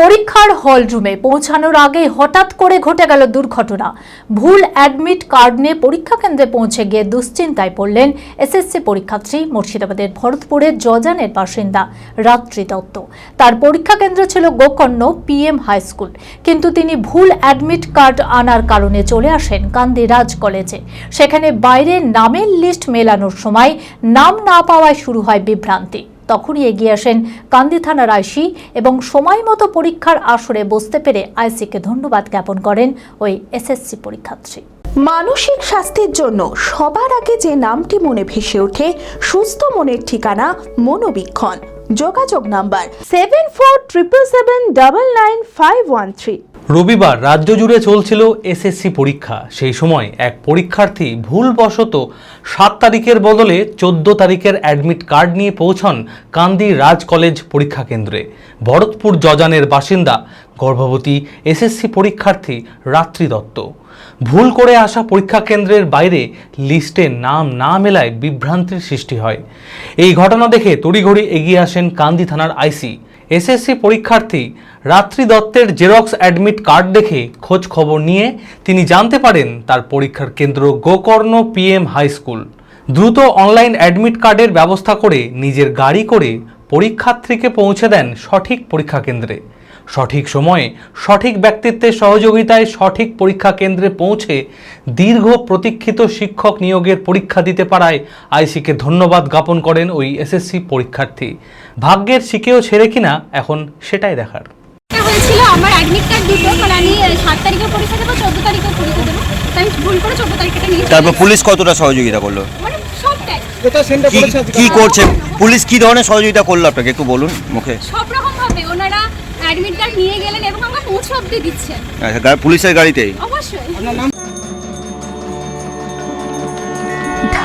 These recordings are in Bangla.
পরীক্ষার হল রুমে পৌঁছানোর আগে হঠাৎ করে ঘটে গেল দুর্ঘটনা। ভুল অ্যাডমিট কার্ড নিয়ে পরীক্ষা কেন্দ্রে পৌঁছে গিয়ে দুশ্চিন্তায় পড়লেন এসএসসি পরীক্ষার্থী মুর্শিদাবাদের ভরতপুরের জজানের বাসিন্দা রাত্রি দত্ত। তার পরীক্ষা কেন্দ্র ছিল গোকর্ণ পিএম হাই স্কুল। কিন্তু তিনি ভুল অ্যাডমিট কার্ড আনার কারণে চলে আসেন কান্দি রাজ কলেজে। সেখানে বাইরে নামের লিস্ট মেলানোর সময় নাম না পাওয়ায় শুরু হয় বিভ্রান্তি। তখনই এগিয়ে আসেন কান্দি থানার আইসি এবং সময় মতো পরীক্ষার আসরে বসতে পেরে আইসিকে ধন্যবাদ জ্ঞাপন করেন ওই এসএসসি পরীক্ষার্থী। মানসিক স্বাস্থ্যের জন্য সবার আগে যে নামটি মনে ভেসে ওঠে, সুস্থ মনের ঠিকানা মনোবীক্ষণ। যোগাযোগ number seven four triple seven double nine five one three রবিবার রাজ্য জুড়ে চলছিল এসএসসি পরীক্ষা। সেই সময় এক পরীক্ষার্থী ভুলবশত সাত তারিখের বদলে চোদ্দ তারিখের অ্যাডমিট কার্ড নিয়ে পৌঁছন কান্দি রাজ কলেজ পরীক্ষা কেন্দ্রে। ভরতপুর জজানের বাসিন্দা, গর্ভবতী এসএসসি পরীক্ষার্থী রাত্রি দত্ত। ভুল করে আসা পরীক্ষা কেন্দ্রের বাইরে লিস্টে নাম না মেলায় বিভ্রান্তির সৃষ্টি হয়। এই ঘটনা দেখে তড়িঘড়ি এগিয়ে আসেন কান্দি থানার আইসি। এসএসসি পরীক্ষার্থী রাত্রি দত্তের জেরক্স অ্যাডমিট কার্ড দেখে খোঁজ খবর নিয়ে তিনি জানতে পারেন তার পরীক্ষার কেন্দ্র গোকর্ণ পিএম হাই স্কুল। দ্রুত অনলাইন অ্যাডমিট কার্ডের ব্যবস্থা করে নিজের গাড়ি করে পরীক্ষার্থীকে পৌঁছে দেন সঠিক পরীক্ষা কেন্দ্রে। সঠিক সময়ে সঠিক ব্যক্তিত্বের সহযোগিতায় সঠিক পরীক্ষা কেন্দ্রে পৌঁছে দীর্ঘ প্রতীক্ষিত শিক্ষক নিয়োগের পরীক্ষা দিতে পারায় আইসিকে ধন্যবাদ জ্ঞাপন করেন ওই এসএসসি পরীক্ষার্থী। ভাগ্যের শিকেও ছেড়ে কিনা এখন সেটাই দেখার। হয়েছিল আমার অ্যাডমিট কার্ড দুটো মানে আমি সাত তারিখে পরীক্ষা দেবো চোদ্দ তারিখে পরীক্ষা দেবো। তাই ভুল করে চোদ্দ তারিখটা নিয়ে তারপর পুলিশ কতটা সহযোগিতা করল? মানে সবটাই। কি কি করছে? পুলিশ কি ধরনের সহযোগিতা করল আপনাকে? একটু বলুন মুখে। সব অ্যাডমিট কার্ড নিয়ে গেলেন এবং আমরা পৌঁছে অব্দি দিচ্ছেন। আচ্ছা, পুলিশের গাড়িতেই? অবশ্যই।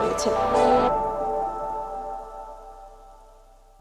রয়েছে